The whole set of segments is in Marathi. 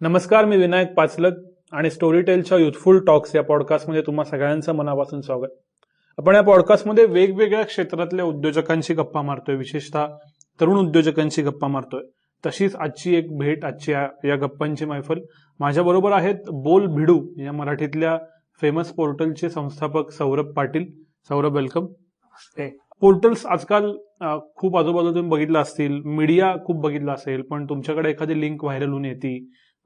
नमस्कार मी विनायक पाचलक आणि स्टोरीटेलच्या युथफुल टॉक्स या पॉडकास्टमध्ये तुम्हा सगळ्यांचं मनापासून स्वागत. आपण या पॉडकास्टमध्ये वेगवेगळ्या क्षेत्रातल्या उद्योजकांशी गप्पा मारतोय. विशेषतः तरुण उद्योजकांशी गप्पा मारतोय. तशीच आजची एक भेट आजची या गप्पांची मैफल. माझ्याबरोबर आहेत बोल भिडू या मराठीतल्या फेमस पोर्टलचे संस्थापक सौरभ पाटील. सौरभ वेलकम पोर्टल्स आजकाल खूप आजूबाजू तुम्ही बघितलं असतील मीडिया खूप बघितलं असेल पण तुमच्याकडे एखादी लिंक व्हायरल होऊन येते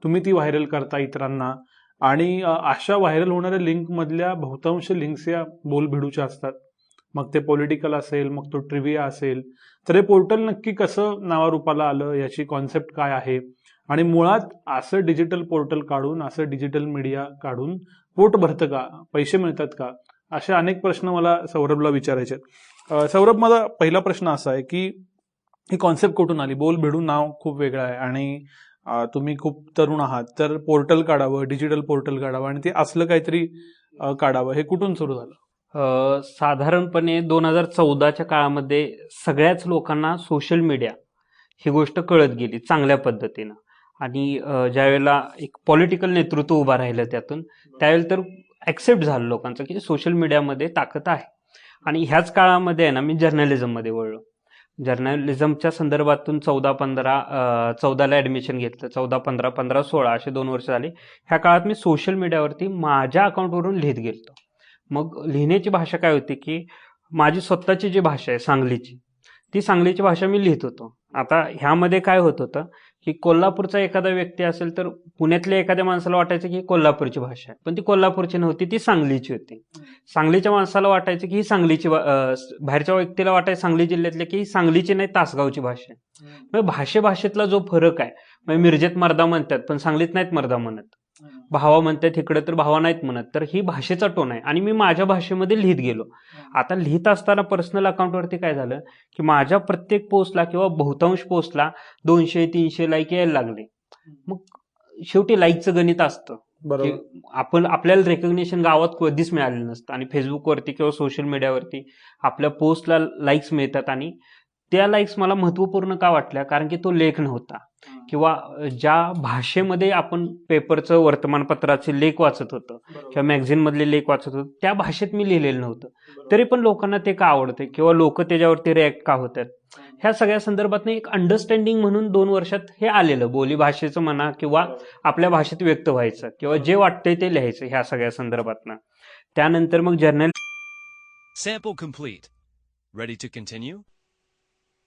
तुम्ही ती व्हायरल करता इतरांना. आणि अशा व्हायरल होणाऱ्या लिंक मधल्या बहुतांश लिंक्स या बोलभिडूच्या असतात. मग ते पॉलिटिकल असेल मग तो ट्रिव्हिया असेल. तर हे पोर्टल नक्की कसं नावारूपाला आलं याची कॉन्सेप्ट काय आहे? आणि मुळात असं डिजिटल पोर्टल काढून असं डिजिटल मीडिया काढून पोट भरतं का? पैसे मिळतात का? असे अनेक प्रश्न मला सौरभला विचारायचे आहेत. सौरभ माझा पहिला प्रश्न असा आहे की ही कॉन्सेप्ट कुठून आली? बोल भिडून नाव खूप वेगळं आहे. आणि तुम्ही खूप तरुण आहात तर पोर्टल काढावं डिजिटल पोर्टल काढावं आणि ते असलं काहीतरी काढावं हे कुठून सुरू झालं? साधारणपणे दोन हजार चौदाच्या काळामध्ये सगळ्याच लोकांना सोशल मीडिया ही गोष्ट कळत गेली चांगल्या पद्धतीनं. आणि ज्यावेळेला एक पॉलिटिकल नेतृत्व उभा राहिलं त्यातून त्यावेळेला तर ॲक्सेप्ट झालं लोकांचं की सोशल मीडियामध्ये ताकद आहे. आणि ह्याच काळामध्ये आहे ना मी जर्नलिझममध्ये वळलो. जर्नलिझमच्या संदर्भातून चौदा पंधरा चौदाला ॲडमिशन घेतलं. चौदा पंधरा पंधरा सोळा असे दोन वर्ष झाले. ह्या काळात मी सोशल मीडियावरती माझ्या अकाउंटवरून लिहित गेलो मग लिहिण्याची भाषा काय होती की माझी स्वतःची जी भाषा आहे सांगलीची ती सांगलीची भाषा मी लिहित होतो. आता ह्यामध्ये काय होत होतं की कोल्हापूरचा एखादा व्यक्ती असेल तर पुण्यातल्या एखाद्या माणसाला वाटायचं की ही कोल्हापूरची भाषा आहे. पण ती कोल्हापूरची नव्हती ती सांगलीची होती. सांगलीच्या माणसाला वाटायचं की ही सांगलीची बाहेरच्या व्यक्तीला वाटायचं सांगली जिल्ह्यातल्या की ही सांगलीची नाही तासगावची भाषा आहे. म्हणजे भाषे भाषेतला जो फरक आहे म्हणजे मिरजेत मर्दा म्हणतात पण सांगलीत नाहीत मर्दा म्हणत. भावा म्हणतात इकडे तर भावा नाहीत म्हणत. तर ही भाषेचा टोन आहे. आणि मी माझ्या भाषेमध्ये लिहित गेलो. आता लिहित असताना पर्सनल अकाउंटवरती काय झालं? की माझ्या प्रत्येक पोस्टला किंवा बहुतांश पोस्टला दोनशे तीनशे लाईक यायला लागले. मग शेवटी लाईकचं गणित असतं. आपण आपल्याला रेकग्नेशन गावात कधीच मिळालेलं नसतं. आणि फेसबुकवरती किंवा सोशल मीडियावरती आपल्या पोस्टला लाईक्स मिळतात आणि त्या लाईक्स मला महत्त्वपूर्ण का वाटल्या? कारण की तो लेख नव्हता किंवा ज्या भाषेमध्ये आपण पेपरचं वर्तमानपत्राचे लेख वाचत होतं किंवा मॅगझिन मधले लेख वाचत होतो त्या भाषेत मी लिहिलेलं नव्हतं. तरी पण लोकांना ते का आवडते? किंवा लोक त्याच्यावरती रिॲक्ट का होतात? ह्या सगळ्या संदर्भात एक अंडरस्टँडिंग म्हणून दोन वर्षात हे आलेलं बोली भाषेचं म्हणा किंवा आपल्या भाषेत व्यक्त व्हायचं किंवा जे वाटतंय ते लिहायचं ह्या सगळ्या संदर्भातनं. त्यानंतर मग जर्नल